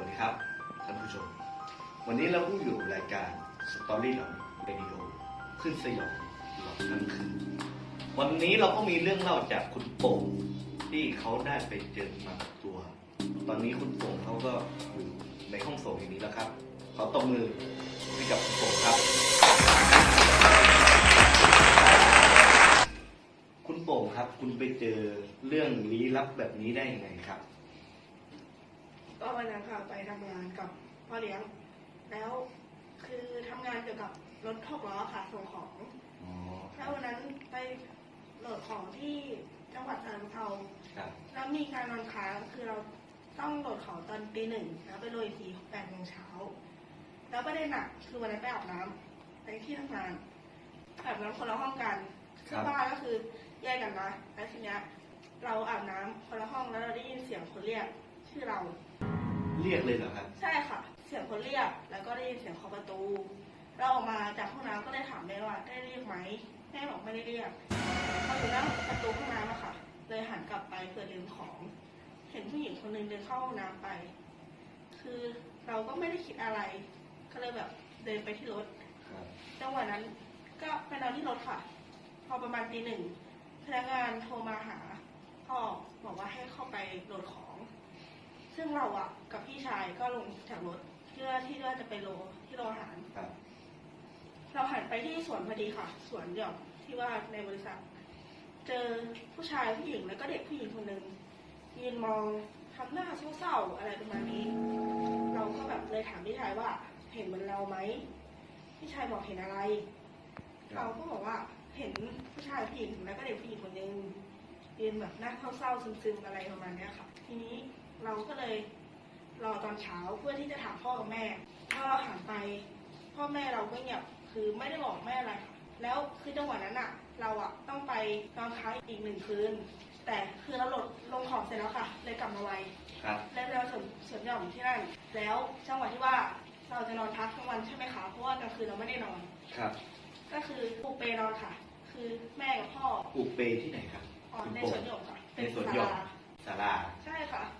วัสดีครับท่านผู้ชม วันนี้เราก็อยู่รายการสตอรี่หลอนเรดิโอขึ้นสยองหลอนทั้งคืนวันนี้เราก็มีเรื่องเล่าจากคุณโป่งที่เขาได้ไปเจอมากับตัว ตอนนี้คุณโป่งเขาก็อยู่ในห้องส่งอย่างนี้แล้วครับขอตบมือให้กับคุณโป่งครับ คุณโป่งครับ คุณไปเจอเรื่องลี้ลับแบบนี้ได้ยังไงครับ ก็วันนั้นค่ะไปทำงานกับพ่อเลี้ยง แล้วคือทำงานเกี่ยวกับรถหกล้อค่ะส่งของอ๋อคแล้รัวบวันนั้นไปโหลดของที่จังหวัดฉะเชิงเทราครับแล้วมีการนอนค้างคือเราต้องโหลดของตอนตีหนึ่งแล้วไปโหลดอีกทีแปดโมงเช้า แล้วประเด็นหนักคือวันนั้นไปอาบน้ำในที่ทำงานอาบน้ำคนละห้องกันครับบ้านก็คือแยกกันนะแล้วทีเนี้ยเราอาบน้ำคนละห้องแล้วเราได้ยินเสียงคนเรียกชื่อเรา เรียกเลยเหรอครับ ใช่ค่ะ เสียงคนเรียก แล้วก็ได้ยินเสียงเคาะประตู เราออกมาจากห้องน้ำก็เลยถามแม่ว่าได้เรียกไหมแม่บอกไม่ได้เรียกพออยู่หน้าประตูห้องน้ำอะค่ะ เลยหันกลับไปเพื่อลืมของ เห็นผู้หญิงคนหนึงเดินเข้าห้องน้ำไป คือเราก็ไม่ได้คิดอะไร ก็เลยแบบเดินไปที่รถครับจังหวะนั้นก็ไปนอนที่รถค่ะ พอประมาณตีหนึ่งพนักงานโทรมาหาพ่อบอกว่าให้เข้าไปโหลดของ ซึ่งเราอะกับพี่ชายก็ลงจากรถเพื่อที่ว่าจะไปโลที่โรงอาหาร ครับ เราหันไปที่สวนพอดีค่ะ สวนหย่อมที่ว่าในบริษัท เจอผู้ชายผู้หญิงแล้วก็เด็กผู้หญิงคนหนึ่งยืนมองทำหน้าเศร้าๆอะไรประมาณนี้ เราก็แบบเลยถามพี่ชายว่าเห็นเหมือนเราไหมพี่ชายบอกเห็นอะไรเราก็บอกว่าเห็นผู้ชายผู้หญิงแล้วก็เด็กผู้หญิงคนหนึงยืนแบบหน้าเศร้าๆซึมๆอะไรประมาณเนี้ยค่ะ ทีนี้ เราก็เลยรอตอนเช้าเพื่อที่จะถามพ่อกับแม่พอเราหันไป พ่อแม่เราก็เงียบคือไม่ได้บอกแม่อะไรค่ะแล้วคือจังหวะนั้นอะเราอะต้องไปนอนค้างอีกหนึ่งคืน แต่คือเราโหลดลงของเสร็จแล้วค่ะ เลยกลับมาไวครับ แล้วเราสวนสวนหย่อมที่นั่น แล้วจังหวะที่ว่าเราจะนอนพักทั้งวันใช่ไหมคะ เพราะว่ากลางคืนเราไม่ได้นอน ครับ ก็คือปูเปนอนค่ะ คือแม่กับพ่อปลูกเปที่ไหนครับอ๋อในสวนหย่อมค่ะในสวนหย่อมศาลาศาลา ใช่ค่ะครับแล้ว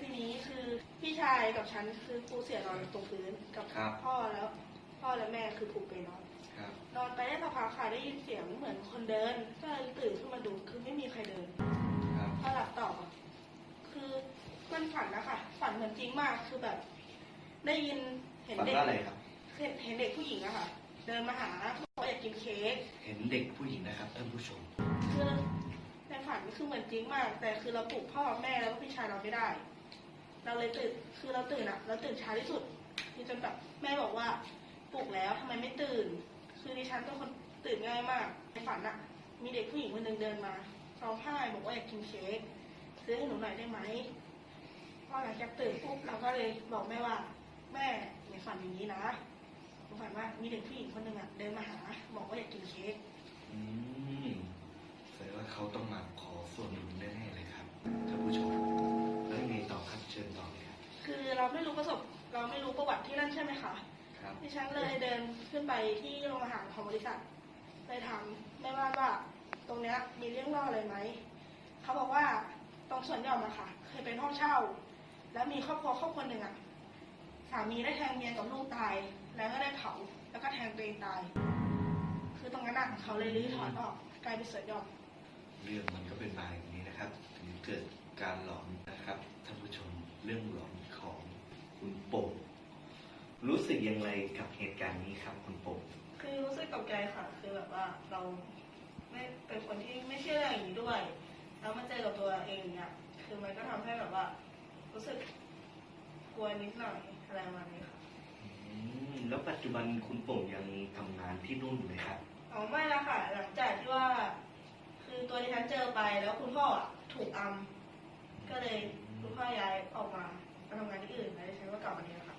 ทีนี้คือพี่ชายกับฉันคือปูเสียนอนตรงพื้นกับครับ พ่อแล้ว พ่อและแม่คือปูเปนอนครับนอนไปได้สักพักค่ะได้ยินเสียงเหมือนคนเดิน ก็เลยตื่นขึ้นมาดูคือไม่มีใครเดิน ครับพอหลับต่ออะคือมันฝันนะคะฝันเหมือนจริงมากคือแบบ ได้ยินเห็นฝันเด็กว่าอะไรครับ เห็นเห็นเด็กผู้หญิงอะค่ะ เดินมาหาบอกว่าอยากกินเค้กเห็นเด็กผู้หญิงนะครับท่านผู้ชม คือในฝันคือเหมือนจริงมาก แต่คือเราปลุกพ่อแม่แล้วก็พี่ชายเราไม่ได้ เราเลยตื่นคือเราตื่นอะเราตื่นช้าที่สุดคือจนแบบแม่บอกว่าปลุกแล้วทำไมไม่ตื่น คือดิฉันเป็นคนตื่นง่ายมากในฝันอะมีเด็กผู้หญิงคนหนึ่งเดินมาร้องไห้บอกว่าอยากกินเค้กซื้อให้หนูหน่อยได้ไหมพอหลังจากตื่นปุ๊บเราก็เลยบอกแม่ว่า แม่ในฝันอย่างนี้นะหนูฝันว่ามีเด็กผู้หญิงคนหนึ่งอะเดินมาหาบอกว่าอยากกินเค้กอืมแสดงว่าเขาต้องมาขอส่วนบุญแน่ๆเลยครับท่านผู้ชม ชิญต่อเลยครับ คือเราไม่รู้ประสบ เราไม่รู้ประวัติที่นั่นใช่ไหมคะครับ ดิฉันเลยเดินขึ้นไปที่โรงอาหารของบริษัทเลยถามแม่บ้านว่าตรงเนี้ยมีเรื่องเล่าอะไรไหม เขาบอกว่าตรงสวนหย่อมอะค่ะ เคยเป็นห้องเช่า แล้วมีครอบครัวครอบครัวหนึ่งอะสามีได้แทงเมียกับลูกตาย แล้วก็ได้เผาแล้วก็แทงตัวเองตาย คือตรงนั้นอะเขาเลยรื้อถอนออกกลายเป็นสวนหย่อม เรื่องมันก็เป็นมาอย่างนี้นะครับ ถึงเกิดการหลอนนะครับท่านผู้ชม เรื่องหลอนของคุณโป่งรู้สึกอย่างไรกับเหตุการณ์นี้ครับคุณโป่งคือรู้สึกตกใจค่ะ คือแบบว่าเราไม่เป็นคนที่ไม่เชื่ออย่างนี้ด้วย แล้วมาเจอกับตัวเองเนี่ยคือมันก็ทำให้แบบว่า รู้สึกกลัวนิดหน่อยอะไรประมาณนี้ค่ะอืมแล้วปัจจุบันคุณโป่งยังทำงานที่นู่นอยู่ไหมครับอ๋อไม่ละค่ะ หลังจากที่ว่า คือตัวที่ฉันเจอไปแล้วคุณพ่ออะถูกอำก็เลย คุณพ่อย้ายออกมามาทำงานที่อื่นแล้วฉันก็กลับมาเนี่ยค่ะ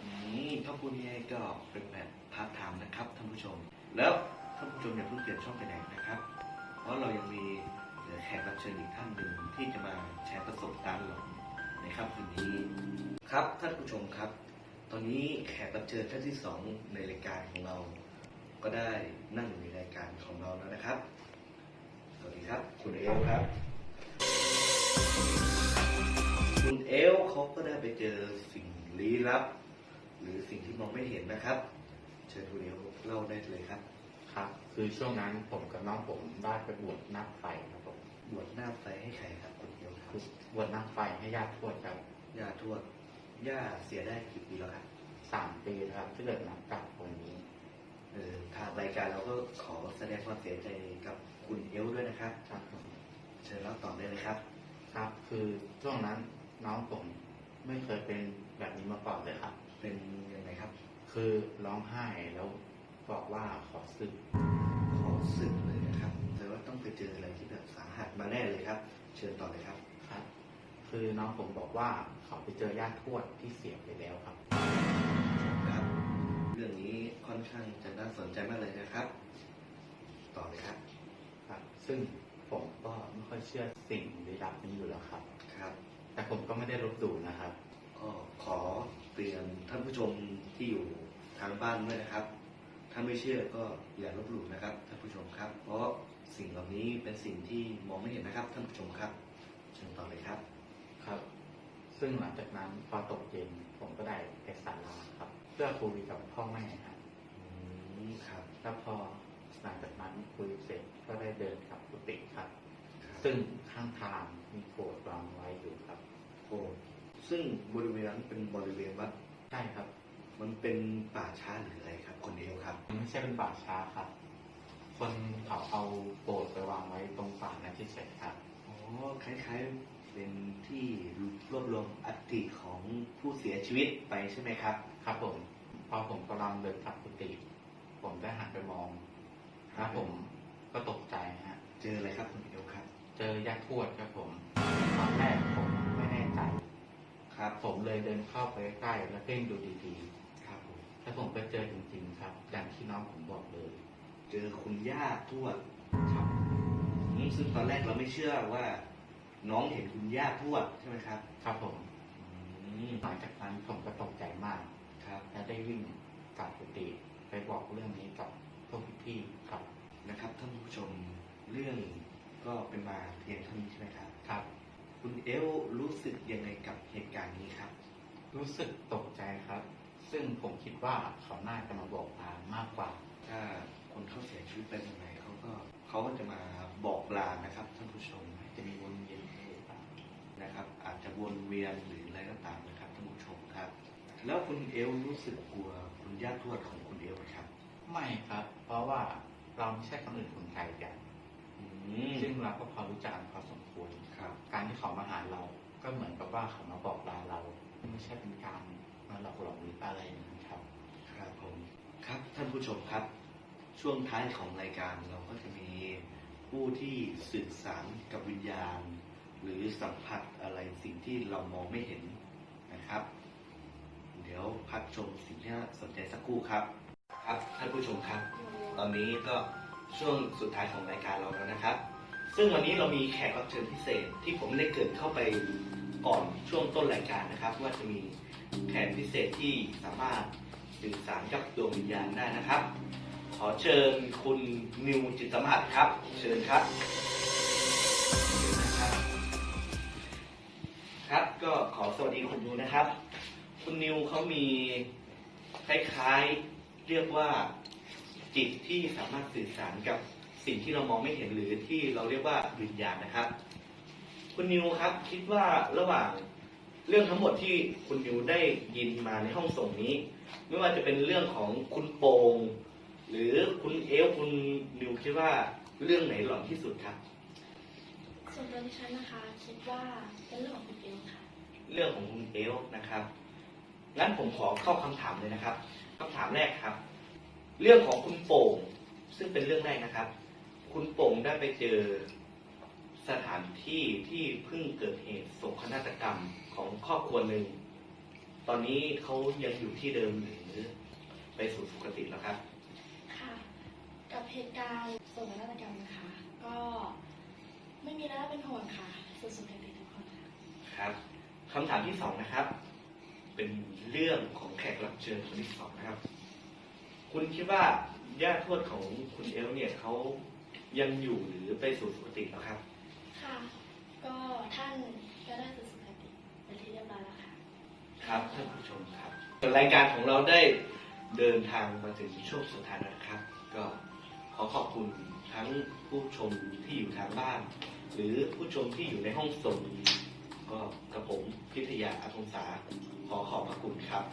อืมถ้าพูดง่ายๆก็เป็นแบบพาร์ทไทม์นะครับท่านผู้ชม แล้วท่านผู้ชมอย่าเพิ่งเปลี่ยนช่องไปไหนนะครับ เพราะเรายังมีเหลือแขกรับเชิญอีกท่านหนึ่งที่จะมาแชร์ประสบการณ์หลอนในค่ำคืนนี้ครับท่านผู้ชมครับ ตอนนี้แขกรับเชิญท่านที่สองในรายการของเรา ก็ได้นั่งอยู่ในรายการของเราแล้วนะครับ สวัสดีครับ คุณเอลครับ คุณเอลเขาก็ได้ไปเจอสิ่งลี้ลับ หรือสิ่งที่มองไม่เห็นนะครับ เชิญคุณเอลเล่าได้เลยครับ ครับ คือช่วงนั้นผมกับน้องผมได้ไปบวชหน้าไฟครับผมบวชหน้าไฟให้ใครครับคุณเอลครับคือบวชหน้าไฟให้ญาติทวดครับย่าทวดย่าเสียได้กี่ปีแล้วครับสามปีนะครับที่เกิดนับกับวันนี้เออทางรายการเราก็ขอแสดงความเสียใจกับคุณเอลด้วยนะครับครับผมเชิญเล่าต่อได้เลยครับ ครับ คือช่วงนั้น น้องผมไม่เคยเป็นแบบนี้มาก่อนเลยครับ เป็นยังไงครับ คือร้องไห้แล้วบอกว่าขอสึก ขอสึกเลยนะครับแต่ว่าต้องไปเจออะไรที่แบบสาหัสมาแน่เลยครับ เชิญต่อเลยครับ ครับ คือน้องผมบอกว่าเขาไปเจอญาติทวดที่เสียไปแล้วครับ ครับ เรื่องนี้ค่อนข้างจะน่าสนใจมากเลยนะครับ ต่อเลยครับ ครับ ซึ่งผมก็ไม่ค่อยเชื่อสิ่งลี้ลับนี้อยู่แล้วครับ ครับ แต่ผมก็ไม่ได้ลบหลู่นะครับ ก็ขอเตือนท่านผู้ชมที่อยู่ทางบ้านด้วยนะครับ ถ้าไม่เชื่อก็อย่าลบหลู่นะครับท่านผู้ชมครับ เพราะสิ่งเหล่านี้เป็นสิ่งที่มองไม่เห็นนะครับท่านผู้ชมครับเชิญต่อเลยครับ ครับ ซึ่งหลังจากนั้นพอตกเย็นผมก็ได้ไปศาลาครับ เพื่อคุยกับพ่อแม่ครับอืมครับ แล้วพอหลังจากนั้นคุยเสร็จก็ได้เดินกลับกุฏิครับ ครับซึ่งข้างทางมีโกรธวางไว้อยู่ครับโอ้ ซึ่งบริเวณนั้นเป็นบริเวณวัดใช่ครับ มันเป็นป่าช้าหรืออะไรครับ คนเดียวครับมันไม่ใช่เป็นป่าช้าครับ คนเขาเอาโกรธไปวางไว้ตรงป่านั้นเฉยๆครับอ๋อคล้ายๆเป็นที่รวบรวมอัฐิของผู้เสียชีวิตไปใช่ไหมครับ ครับผม พอผมกำลังเดินกลับกุฏิผมได้หันไปมองแล้วผมก็ตกใจฮะ เจออะไรครับคุณเอลครับ เจอญาติทวดครับผมตอนแรกผมไม่แน่ใจ ครับ ผมเลยเดินเข้าไปใกล้แล้วเพ่งดูดีครับผมๆแล้วผมก็เจอจริง ๆ ครับอย่างที่น้องผมบอกเลย เจอคุณย่าทวดครับอืมซึ่งตอนแรกเราไม่เชื่อว่า น้องเห็นคุณย่าทวดใช่ไหมครับครับผมอืมหลังจากนั้นผมก็ตกใจมาก ครับและได้วิ่งกลับกุฏิไปบอกเรื่องนี้กับพวกพี่ๆครับ นะครับท่านผู้ชมเรื่องก็เป็นมาเพียงเท่านี้ใช่ไหมครับครับคุณ เอลรู้สึกยังไงกับเหตุการณ์นี้ครับ รู้สึกตกใจครับ ซึ่งผมคิดว่าเขาน่าจะมาบอกทางมากกว่า ถ้าคนเขาเสียชีวิตไปยังไงเขาก็เขาก็จะมาบอกลานะครับท่านผู้ชมจะมีวนเวียนไปตามนะครับ อาจจะวนเวียนหรืออะไรก็ตามนะครับท่านผู้ชมครับ แล้วคุณเอลรู้สึกกลัวคุณย่าทวดของคุณเอลไหมครับ ไม่ครับ เพราะว่าเราไม่ใช่คนอื่นคนไกลกันอืม ซึ่งเราก็พอรู้จักกันพอสมควรครับการที่เขามาหาเรา ก็เหมือนกับว่าเขามาบอกลาเรา ไม่ใช่เป็นการมาหลอกหลอนหรืออะไรนะครับ ครับผมครับท่านผู้ชมครับ ช่วงท้ายของรายการเราก็จะมีผู้ที่สื่อสารกับวิญญาณ หรือสัมผัสอะไรสิ่งที่เรามองไม่เห็นนะครับ เดี๋ยวพักชมสิ่งที่น่าสนใจสักครู่ครับ ครับท่านผู้ชมครับ ตอนนี้ก็ ช่วงสุดท้ายของรายการเราแล้วนะครับ ซึ่งวันนี้เรามีแขกรับเชิญพิเศษที่ผมได้เกิดเข้าไปก่อนช่วงต้นรายการนะครับ ว่าจะมีแขกพิเศษที่สามารถสื่อสารกับดวงวิญญาณได้นะครับ ขอเชิญคุณนิวจิตสมหัสครับ เชิญครับเชิญนะครับ ครับก็ขอสวัสดีคุณนิวนะครับ คุณนิวเขามีคล้ายๆเรียกว่า จิตที่สามารถสื่อสารกับสิ่งที่เรามองไม่เห็นหรือที่เราเรียกว่าวิญญาณนะครับ คุณนิวครับคิดว่าระหว่างเรื่องทั้งหมดที่คุณนิวได้ยินมาในห้องส่งนี้ ไม่ว่าจะเป็นเรื่องของคุณโปงหรือคุณเอลคุณนิวคิดว่าเรื่องไหนหลอนที่สุดครับส่วนตัวดิฉันนะคะ คิดว่าเป็นเรื่องของคุณเอลค่ะ เรื่องของคุณเอลนะครับงั้นผมขอเข้าคำถามเลยนะครับคำถามแรกครับ เรื่องของคุณโป่งซึ่งเป็นเรื่องแรกนะครับ คุณโป่งได้ไปเจอสถานที่ที่เพิ่งเกิดเหตุโศกนาฏกรรมของครอบครัวหนึ่ง ตอนนี้เขายังอยู่ที่เดิมหรือไปสู่สุคติแล้วครับ ค่ะ กับเหตุการณ์โศกนาฏกรรมนะคะ ก็ไม่มีอะไรน่าเป็นห่วงค่ะสุดสุดๆทุกคนค่ะครับคำถามที่สองนะครับ เป็นเรื่องของแขกรับเชิญคนที่สองนะครับ คุณคิดว่าญาติทวดของคุณเอลเนี่ยเขายังอยู่หรือไปสู่สุคติแล้วครับ ค่ะ ก็ท่านก็ได้สุดสุดๆไปเรีครับท่านผู้ชมครับ รายการของเราได้เดินทางมาถึงช่วงสุดท้ายแล้วนะครับ ก็ขอขอบคุณทั้งผู้ชมที่อยู่ทางบ้าน หรือผู้ชมที่อยู่ในห้องส่งก็กระผมพิทยาอาทงศาขอขอบพระคุณครับ